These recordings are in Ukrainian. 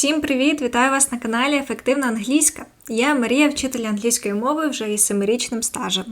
Всім привіт! Вітаю вас на каналі Ефективна англійська. Я Марія, вчитель англійської мови вже із семирічним стажем.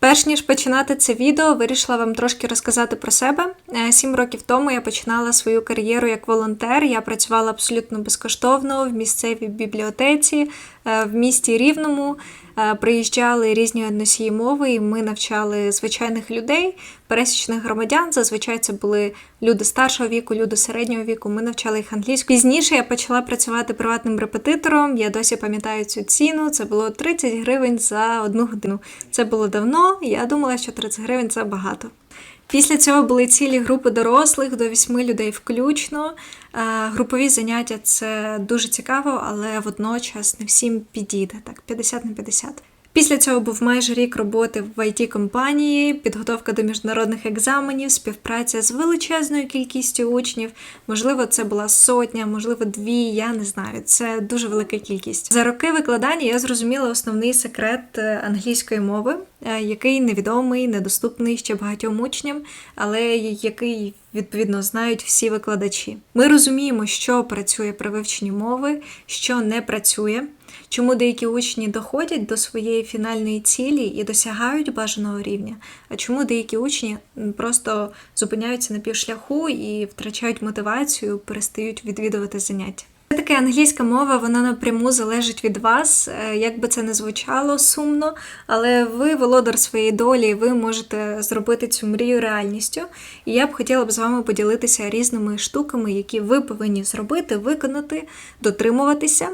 Перш ніж починати це відео, вирішила вам трошки розказати про себе. Е, Сім років тому я починала свою кар'єру як волонтер. Я працювала абсолютно безкоштовно в місцевій бібліотеці в місті Рівному. Е, Приїжджали різні носії мови, і ми навчали звичайних людей, пересічних громадян. Зазвичай це були люди старшого віку, люди середнього віку. Ми навчали їх англійською. Пізніше я почала працювати приватним репетитором. Я досі пам'ятаю цю ціну. Це було 30 гривень за одну годину. Це було давно. Я думала, що 30 гривень це багато. Після цього були цілі групи дорослих до вісьми людей включно. Е, Групові заняття це дуже цікаво, але водночас не всім підійде так 50 на 50. Після цього був майже рік роботи в it компанії підготовка до міжнародних екзаменів, співпраця з величезною кількістю учнів. Можливо, це була сотня, можливо, дві. Я не знаю. Це дуже велика кількість. За роки викладання я зрозуміла основний секрет е, англійської мови, е, який невідомий, недоступний ще багатьом учням, але який відповідно знають всі викладачі. Ми розуміємо, що працює при вивченні мови, що не працює. Чому деякі учні доходять до своєї фінальної цілі і досягають бажаного рівня, а чому деякі учні просто зупиняються на півшляху і втрачають мотивацію, перестають відвідувати заняття? Таке англійська мова, вона напряму залежить від вас, Е, як би це не звучало сумно, але ви володар своєї долі, ви можете зробити цю мрію реальністю. І я б хотіла б з вами поділитися різними штуками, які ви повинні зробити, виконати, дотримуватися,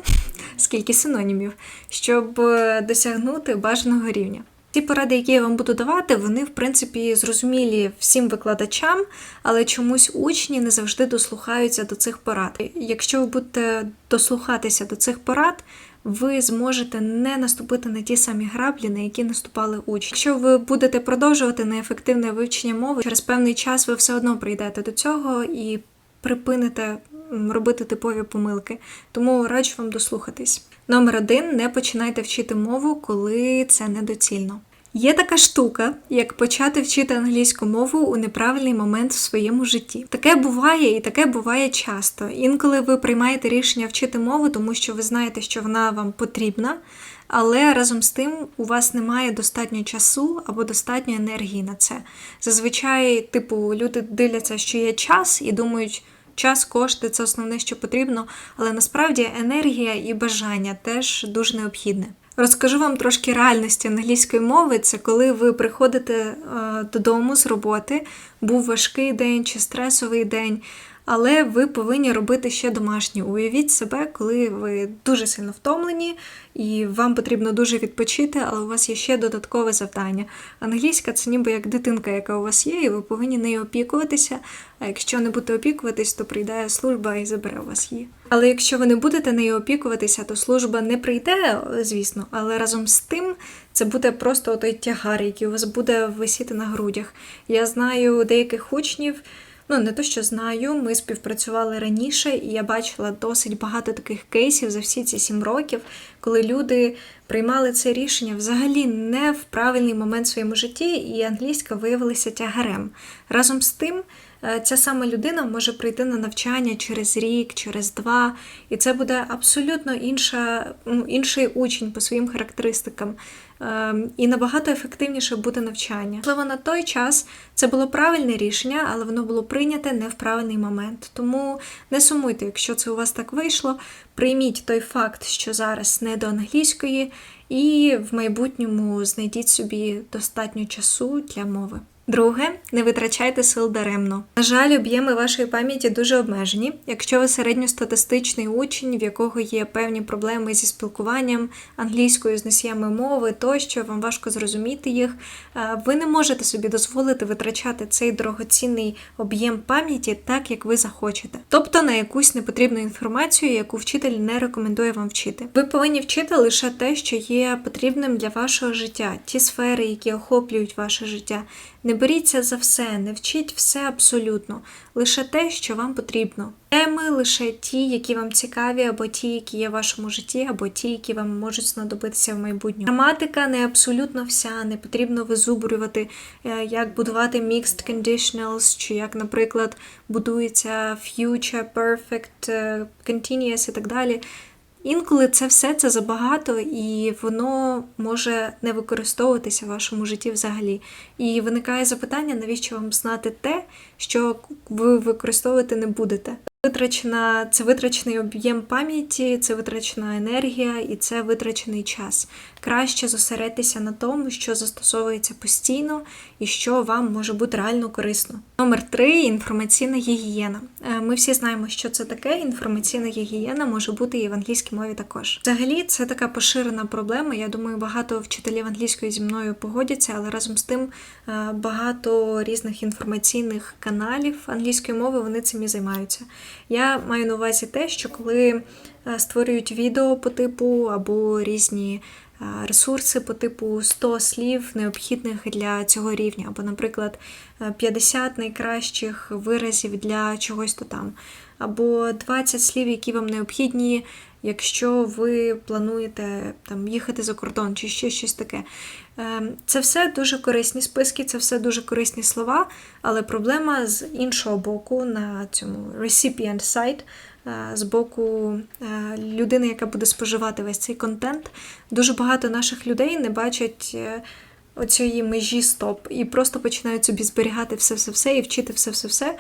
скільки синонімів, щоб е, досягнути бажаного рівня. Ті поради, які я вам буду давати, вони в принципі зрозумілі всім викладачам, але чомусь учні не завжди дослухаються до цих порад. Якщо ви будете дослухатися до цих порад, ви зможете не наступити на ті самі граблі, на які наступали учні. Якщо ви будете продовжувати неефективне вивчення мови, через певний час ви все одно прийдете до цього і припините робити типові помилки. Тому раджу вам дослухатись. Номер один: не починайте вчити мову, коли це недоцільно. Є така штука, як почати вчити англійську мову у неправильний момент в своєму житті. Таке буває і таке буває часто. Інколи ви приймаєте рішення вчити мову, тому що ви знаєте, що вона вам потрібна, але разом з тим у вас немає достатньо часу або достатньо енергії на це. Зазвичай, типу, люди дивляться, що є час, і думають. Час, кошти це основне, що потрібно, але насправді енергія і бажання теж дуже необхідне. Розкажу вам трошки реальності англійської мови. Це коли ви приходите е, додому з роботи, був важкий день чи стресовий день, але ви повинні робити ще домашнє. Уявіть себе, коли ви дуже сильно втомлені і вам потрібно дуже відпочити, але у вас є ще додаткове завдання. Англійська це ніби як дитинка, яка у вас є, і ви повинні нею опікуватися. А якщо не будете опікуватись, то прийде служба і забере у вас її. Але якщо ви не будете нею опікуватися, то служба не прийде, звісно, але разом з тим це буде просто той тягар, який у вас буде висіти на грудях. Я знаю деяких учнів. Ну, не то, що знаю, ми співпрацювали раніше, і я бачила досить багато таких кейсів за всі ці сім років, коли люди приймали це рішення взагалі не в правильний момент в своєму житті, і англійська виявилася тягарем. Разом з тим, е, ця сама людина може прийти на навчання через рік, через два, і це буде абсолютно інша, інший учень по своїм характеристикам. Ем, І набагато ефективніше буде навчання. Можливо, на той час це було правильне рішення, але воно було прийняте не в правильний момент. Тому не сумуйте, якщо це у вас так вийшло. Прийміть той факт, що зараз не до англійської, і в майбутньому знайдіть собі достатньо часу для мови. Друге, не витрачайте сил даремно. На жаль, об'єми вашої пам'яті дуже обмежені. Якщо ви середньостатистичний учень, в якого є певні проблеми зі спілкуванням англійською з носіями мови, тощо вам важко зрозуміти їх, е, ви не можете собі дозволити витрачати цей дорогоцінний об'єм пам'яті так, як ви захочете, тобто на якусь непотрібну інформацію, яку вчитель не рекомендує вам вчити. Ви повинні вчити лише те, що є потрібним для вашого життя, ті сфери, які охоплюють ваше життя. Не беріться за все, не вчіть все абсолютно, лише те, що вам потрібно. Теми лише ті, які вам цікаві, або ті, які є в вашому житті, або ті, які вам можуть знадобитися в майбутньому. Граматика не абсолютно вся, не потрібно визубрювати, е, як будувати mixed conditionals, чи як, наприклад, будується future, perfect, е, continuous і так далі. Інколи це все це забагато, і воно може не використовуватися в вашому житті взагалі. І виникає запитання, навіщо вам знати те, що ви використовувати не будете. Витрачена це витрачений об'єм пам'яті, це витрачена енергія і це витрачений час. Краще зосередьтеся на тому, що застосовується постійно і що вам може бути реально корисно. Номер три інформаційна гігієна. Е, Ми всі знаємо, що це таке. Інформаційна гігієна може бути і в англійській мові також. Взагалі, це така поширена проблема. Я думаю, багато вчителів англійської зі мною погодяться, але разом з тим е, багато різних інформаційних каналів англійської мови вони цим і займаються. Я маю на увазі те, що коли е, створюють відео по типу або різні е, ресурси по типу 100 слів необхідних для цього рівня, або, наприклад, е, 50 найкращих виразів для чогось то там, або 20 слів, які вам необхідні, якщо ви плануєте там їхати за кордон чи ще щось таке. Е, Це все дуже корисні списки, це все дуже корисні слова, але проблема з іншого боку на цьому recipient site, е, з боку е, людини, яка буде споживати весь цей контент. Дуже багато наших людей не бачать е, оцієї межі стоп і просто починають собі зберігати все-все-все і вчити все-все-все.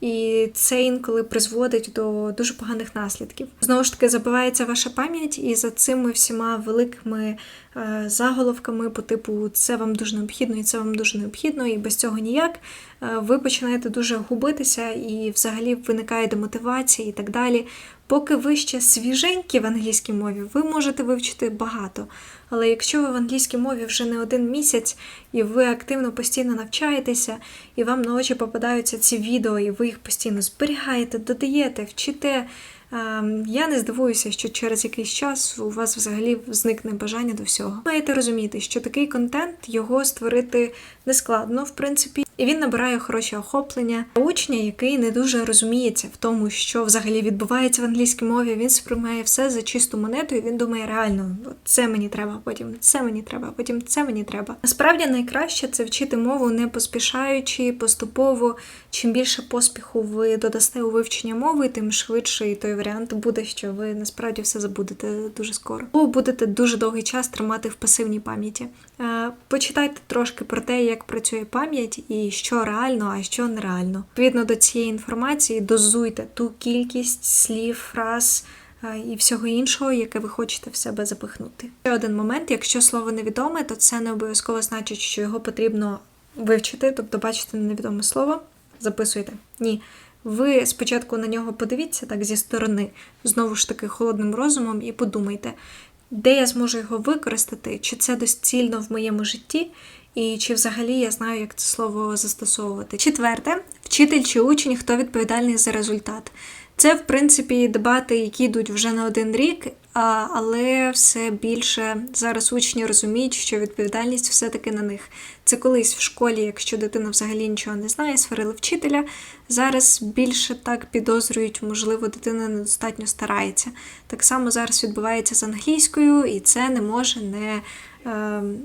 І це інколи призводить до дуже поганих наслідків. Знову ж таки, забивається ваша пам'ять, і за цими всіма великими заголовками по типу це вам дуже необхідно і це вам дуже необхідно, і без цього ніяк. е, Ви починаєте дуже губитися, і взагалі виникає демотивація і так далі. Поки ви ще свіженькі в англійській мові, ви можете вивчити багато. Але якщо ви в англійській мові вже не один місяць, і ви активно постійно навчаєтеся, і вам на очі попадаються ці відео, і ви їх постійно зберігаєте, додаєте, вчите. Ем, Я не здивуюся, що через якийсь час у вас взагалі зникне бажання до всього. Маєте розуміти, що такий контент його створити нескладно, в принципі, і він набирає хороше охоплення. Учня, який не дуже розуміється в тому, що взагалі відбувається в англійській мові, він сприймає все за чисту монету, і він думає, реально, це мені треба, потім це мені треба, потім це мені треба. Насправді найкраще це вчити мову не поспішаючи, поступово. Чим більше поспіху ви додасте у вивчення мови, тим швидше і той варіант буде, що ви насправді все забудете дуже скоро. Або будете дуже довгий час тримати в пасивній пам'яті. Е, Почитайте трошки про те, як працює пам'ять і що реально, а що нереально. Відповідно до цієї інформації дозуйте ту кількість слів, фраз. е, І всього іншого, яке ви хочете в себе запихнути. Ще один момент: якщо слово невідоме, то це не обов'язково значить, що його потрібно вивчити, тобто бачите невідоме слово, записуєте. Ні. Ви спочатку на нього подивіться так зі сторони, знову ж таки, холодним розумом, і подумайте, де я зможу його використати, чи це доцільно в моєму житті, і чи взагалі я знаю, як це слово застосовувати. Четверте, вчитель чи учень, хто відповідальний за результат. Це, в принципі, дебати, які йдуть вже не один рік, але все більше зараз учні розуміють, що відповідальність все-таки на них. Це колись в школі, якщо дитина взагалі нічого не знає, сварили вчителя. Зараз більше так підозрюють, можливо, дитина недостатньо старається. Так само зараз відбувається з англійською, і це не може не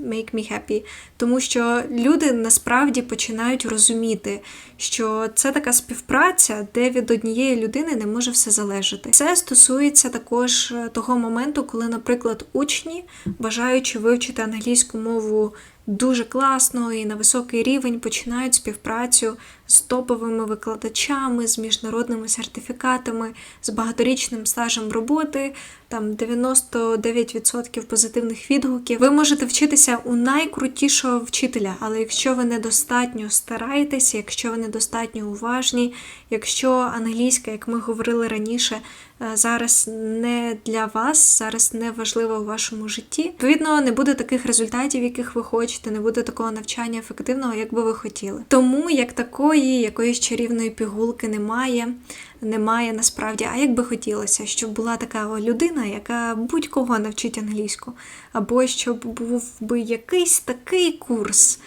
make me happy. Тому що люди насправді починають розуміти, що це така співпраця, де від однієї людини не може все залежати. Це стосується також е, того моменту, коли, наприклад, учні, бажаючи вивчити англійську мову дуже класно і на високий рівень, починають співпрацю з топовими викладачами, з міжнародними сертифікатами, з багаторічним стажем роботи, там 99% позитивних відгуків. Ви можете вчитися у найкрутішого вчителя, але якщо ви недостатньо стараєтесь, якщо ви недостатньо уважні, якщо англійська, як ми говорили раніше, е, зараз не для вас, зараз не важлива у вашому житті, відповідно, не буде таких результатів, яких ви хочете, не буде такого навчання ефективного, як би ви хотіли. Тому як такої якоїсь чарівної пігулки немає. Немає насправді, а як би хотілося, щоб була така людина, яка будь-кого навчить англійську, або щоб був би якийсь такий курс,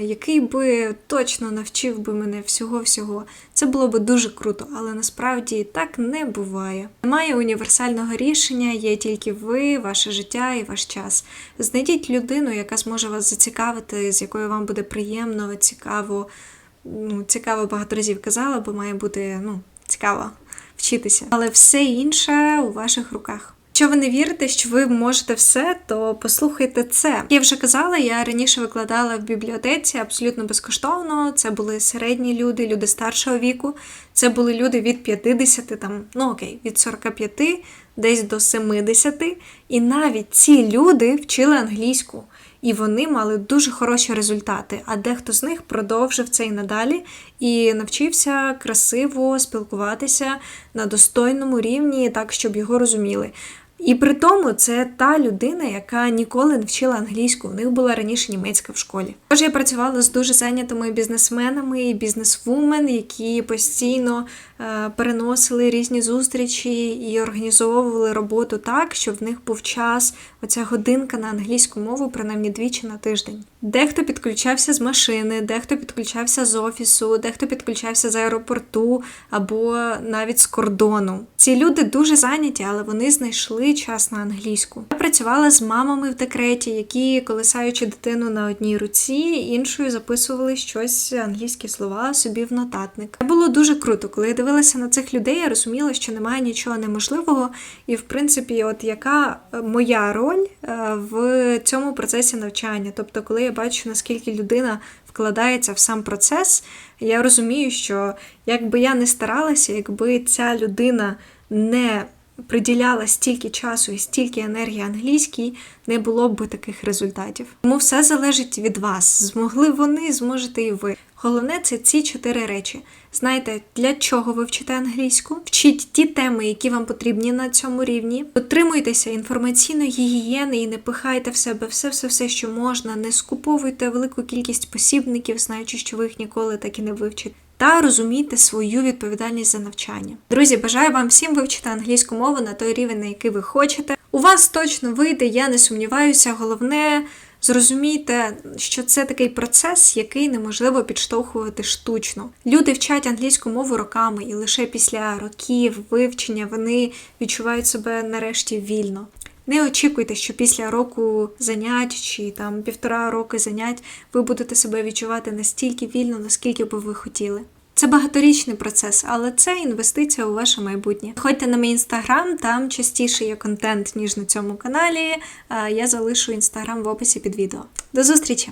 який би точно навчив би мене всього-всього. Це було би дуже круто, але насправді так не буває. Немає універсального рішення, є тільки ви, ваше життя і ваш час. Знайдіть людину, яка зможе вас зацікавити, з якою вам буде приємно, цікаво. Ну, цікаво багато разів казала, бо має бути ну, цікаво вчитися. Але все інше у ваших руках. Якщо ви не вірите, що ви можете все, то послухайте це. Я вже казала, я раніше викладала в бібліотеці абсолютно безкоштовно. Це були середні люди, люди старшого віку. Це були люди від 50, там, ну окей, від 45 десь до 70. І навіть ці люди вчили англійську. І вони мали дуже хороші результати. А дехто з них продовжив це і надалі і навчився красиво спілкуватися на достойному рівні, так щоб його розуміли. І при тому це та людина, яка ніколи не вчила англійську. У них була раніше німецька в школі. Тож я працювала з дуже зайнятими бізнесменами і бізнесвумен, які постійно е, переносили різні зустрічі і організовували роботу так, щоб в них був час, оця годинка на англійську мову, принаймні двічі на тиждень. Дехто підключався з машини, дехто підключався з офісу, дехто підключався з аеропорту або навіть з кордону. Ці люди дуже зайняті, але вони знайшли час на англійську. Я працювала з мамами в декреті, які, колисаючи дитину на одній руці, іншою записували щось англійські слова собі в нотатник. Було дуже круто. Коли я дивилася на цих людей, я розуміла, що немає нічого неможливого, і в принципі, от яка е, моя роль е, в цьому процесі навчання. Тобто, коли я бачу, наскільки людина вкладається в сам процес, я розумію, що якби я не старалася, якби ця людина не приділяла стільки часу і стільки енергії англійській, не було б таких результатів. Тому все залежить від вас. Змогли вони, зможете і ви. Головне це ці чотири речі. Знайте, для чого ви вчите англійську, вчіть ті теми, які вам потрібні на цьому рівні. Дотримуйтеся інформаційної гігієни і не пихайте в себе все-все-все, що можна. Не скуповуйте велику кількість посібників, знаючи, що ви їх ніколи так і не вивчите. Та розумійте свою відповідальність за навчання. Друзі, бажаю вам всім вивчити англійську мову на той рівень, на який ви хочете. У вас точно вийде, я не сумніваюся. Головне, зрозумійте, що це такий процес, який неможливо підштовхувати штучно. Люди вчать англійську мову роками, і лише після років вивчення вони відчувають себе нарешті вільно. Не очікуйте, що після року занять чи там півтора роки занять ви будете себе відчувати настільки вільно, наскільки би ви хотіли. Це багаторічний процес, але це інвестиція у ваше майбутнє. Ходьте на мій інстаграм, там частіше є контент, ніж на цьому каналі. Я залишу інстаграм в описі під відео. До зустрічі!